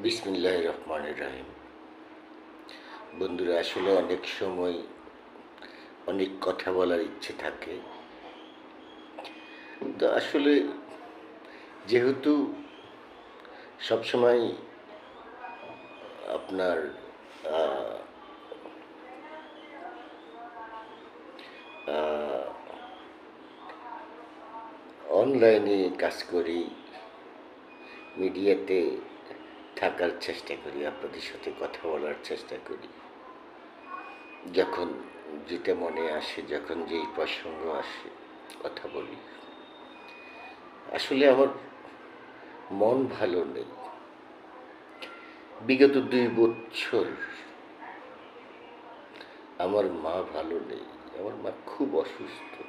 বিসমিল্লাহ রহমান রাহিম বন্ধুরা, আসলে অনেক সময় অনেক কথা বলার ইচ্ছে থাকে। তো আসলে যেহেতু সবসময় আপনার অনলাইনে কাজ করি, মিডিয়াতে থাকার চেষ্টা করি, আপনাদের সাথে কথা বলার চেষ্টা করি। যখন যেটা মনে আসে, যখন যেই প্রসঙ্গ আসে, কথা বলি। আসলে আমার মন ভালো নেই। বিগত দুই বছর আমার মা ভালো নেই। আমার মা খুব অসুস্থ।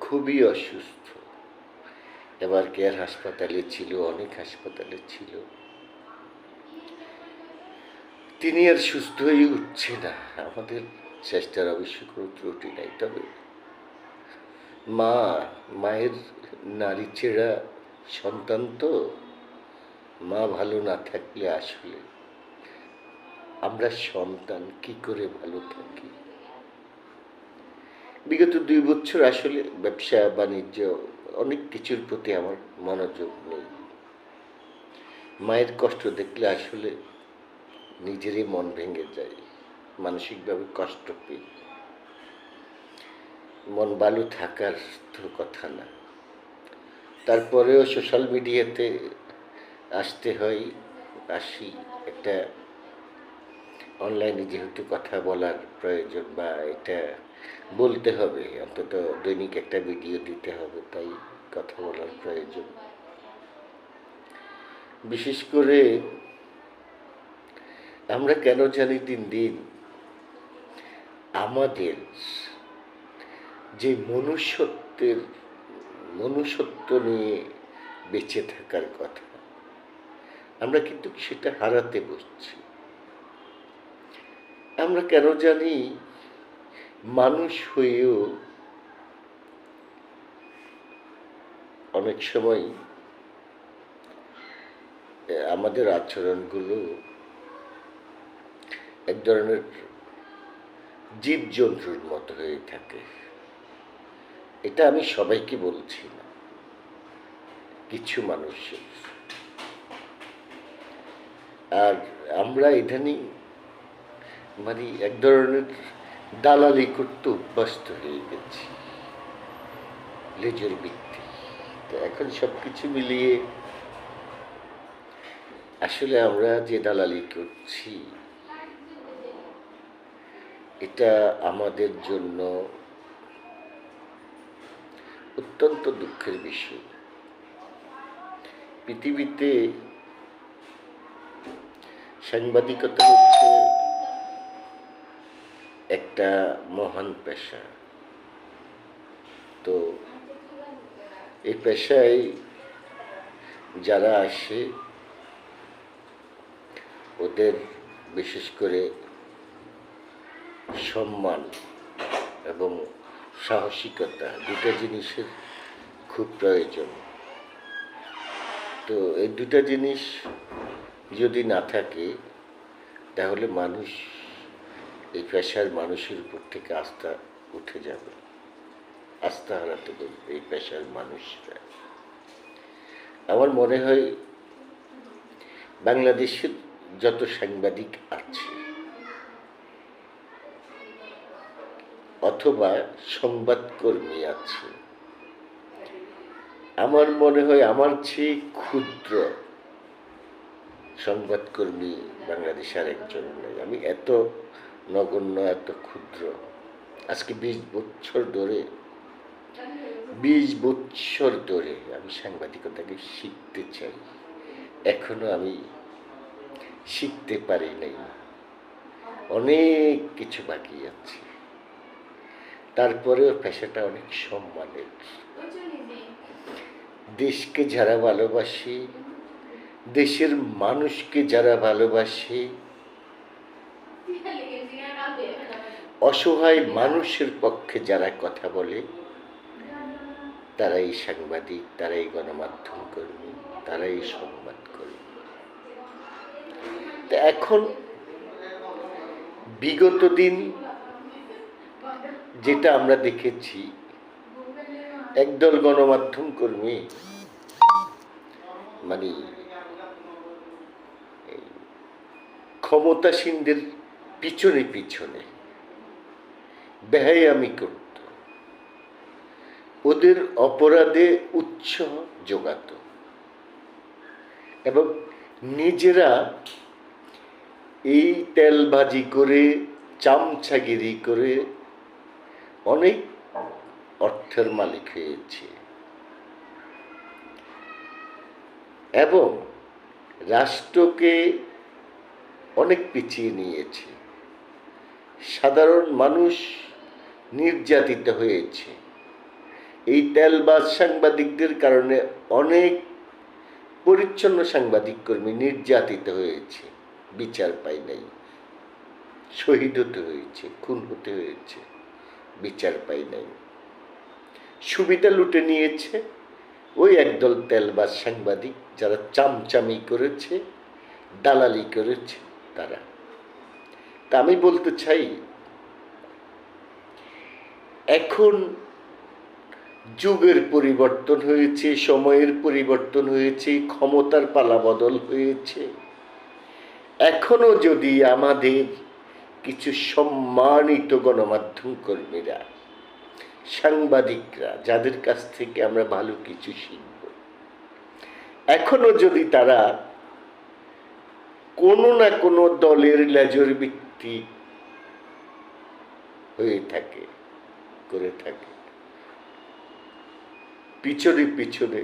খুবই অসুস্থ। এবার কেয়ার হাসপাতালে ছিল, অনেক হাসপাতালে ছিল। তিনি আর সুস্থ হয়ে উঠছে না। আমাদের চেষ্টার অবশ্য কোনো ত্রুটি নাই। তবে মা, মায়ের নারী ছেঁড়া সন্তান তো। মা ভালো না থাকলে আসলে আমরা সন্তান কি করে ভালো থাকি? বিগত দুই বছর আসলে ব্যবসা, বাণিজ্য অনেক কিছুর প্রতি আমার মনোযোগ নেই। মায়ের কষ্ট দেখলে আসলে নিজেরই মন ভেঙে যায়, মানসিকভাবে কষ্ট পেয়ে। মন ভালো থাকার তো কথা না। তারপরেও সোশ্যাল মিডিয়াতে আসতে হয়, আসি একটা অনলাইনে যেহেতু কথা বলার প্রয়োজন বা এটা বলতে হবে, অন্তত দৈনিক একটা ভিডিও দিতে হবে, তাই কথা বলার প্রয়োজন। বিশেষ করে আমরা কেন জানি দিন দিন আমাদের যে মনুষ্যত্বের, মনুষ্যত্ব নিয়ে বেঁচে থাকার কথা, আমরা কিন্তু সেটা হারাতে বসছি। আমরা কেন জানি মানুষ হয়েও অনেক সময় আমাদের আচরণগুলো এক ধরনের জীবজন্তুর মতো হয়ে থাকে। এটা আমি সবাইকে বলছি না, কিছু মানুষের। আর আমরা ইদানিং মানে এক ধরনের দালালি করতে অভ্যস্ত হয়ে গেছি, লেজের ভিত্তি। তো এখন সব কিছু মিলিয়ে আসলে আমরা যে দালালি করছি এটা আমাদের জন্য অত্যন্ত দুঃখের বিষয়। পৃথিবীতে সাংবাদিকতা হচ্ছে একটা মহান পেশা। তো এই পেশায় যারা আসে, ওদের বিশেষ করে সম্মান এবং সাহসিকতা দুটো জিনিসের খুব প্রয়োজন। তো এই দুটা জিনিস যদি না থাকে, তাহলে মানুষ, এই পেশার মানুষের উপর থেকে আস্থা উঠে যাবে। আস্থা হারাতে বলবে এই পেশার মানুষরা। আমার মনে হয়, বাংলাদেশের যত সাংবাদিক আছে অথবা সংবাদকর্মী আছে। আমার মনে হয় আমার চেয়ে ক্ষুদ্র সংবাদকর্মী বাংলাদেশের একজন নেই। আমি এত নগণ্য, এত ক্ষুদ্র। আজকে বিশ বছর ধরে, বিশ বছর ধরে আমি সাংবাদিকতাকে শিখতে চাই। এখনও আমি শিখতে পারি নাই। অনেক কিছু বাকি আছে। তারপরেও পেশাটা অনেক সম্মানের। দেশকে যারা ভালোবাসে, দেশের মানুষকে যারা ভালোবাসে, অসহায় মানুষের পক্ষে যারা কথা বলে, তারাই সাংবাদিক, তারাই গণমাধ্যম কর্মী, তারাই সংবাদ কর্মী। এখন বিগত দিন যেটা আমরা দেখেছি, একদল গণমাধ্যম কর্মী মানে ক্ষমতাসীনদের পিছনে পিছনে বেহায়ামি করত। ওদের অপরাধে উৎসাহ যোগাত এবং নিজেরা এই তেলবাজি করে, চামচাগিরি করে অনেক অর্থের মালিক হয়েছে। এবং রাষ্ট্রকে অনেক পিছিয়ে নিয়েছে। সাধারণ মানুষ নির্যাতিত হয়েছে। এই তেলবাজ সাংবাদিকদের কারণে অনেক পরিচ্ছন্ন সাংবাদিক কর্মী নির্যাতিত হয়েছে। বিচার পাই নাই। শহীদ হতে হয়েছে, খুন হতে হয়েছে। বিচার পাই নাই। সুবিধা লুটে নিয়েছে। ওই একদল তেলবাজ সাংবাদিক যারা চামচামি করেছে, দালালি করেছে তারা। তা আমি বলতে চাই, এখন যুগের পরিবর্তন হয়েছে, সময়ের পরিবর্তন হয়েছে, ক্ষমতার পালাবদল হয়েছে। এখনও যদি আমাদের কিছু সম্মানিত গণমাধ্যম কর্মীরা, সাংবাদিকরা, যাদের কাছ থেকে আমরা ভালো কিছু শিখব। এখনও যদি তারা কোনো না কোনো দলের লেজর ভিত্তি হয়ে থাকে, করে থাকে, পিছনে পিছনে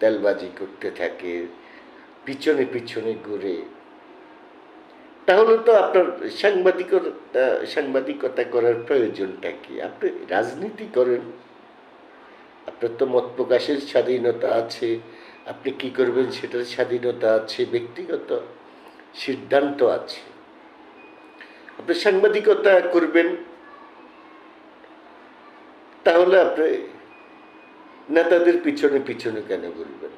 তেলবাজি করতে থাকে, পিছনে পিছনে ঘুরে তাহলে তো আপনার সাংবাদিকতা সাংবাদিকতা করার প্রয়োজনটা কি? আপনি রাজনীতি করেন। আপনার তো মত প্রকাশের স্বাধীনতা আছে। আপনি কি করবেন সেটার স্বাধীনতা আছে, ব্যক্তিগত সিদ্ধান্ত আছে। আপনি সাংবাদিকতা করবেন। তাহলে আপনি নেতাদের পিছনে পিছনে কেন ঘুরবেন?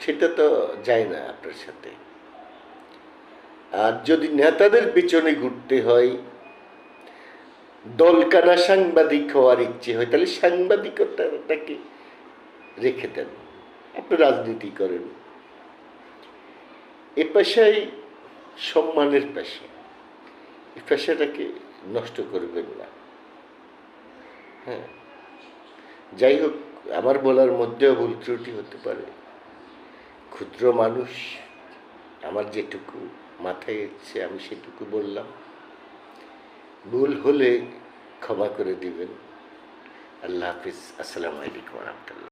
সেটা তো যায় না আপনার সাথে। আর যদি নেতাদের পিছনে ঘুরতে হয়, দলকানা সাংবাদিক হওয়ার ইচ্ছে হয়, তাহলে সাংবাদিকতাটাকে রেখে দেন। আপনি রাজনীতি করেন। এ পেশাই সম্মানের পেশা। এই পেশাটাকে নষ্ট করবেন না। হ্যাঁ। যাই হোক, আমার বলার মধ্যেও ভুল ত্রুটি হতে পারে। ক্ষুদ্র মানুষ আমার যেটুকু মাথায় এসছে, আমি সেটুকু বললাম। ভুল হলে ক্ষমা করে দিবেন। আল্লাহ হাফিজ। আসসালামু আলাইকুম রহমতুল্লাহ।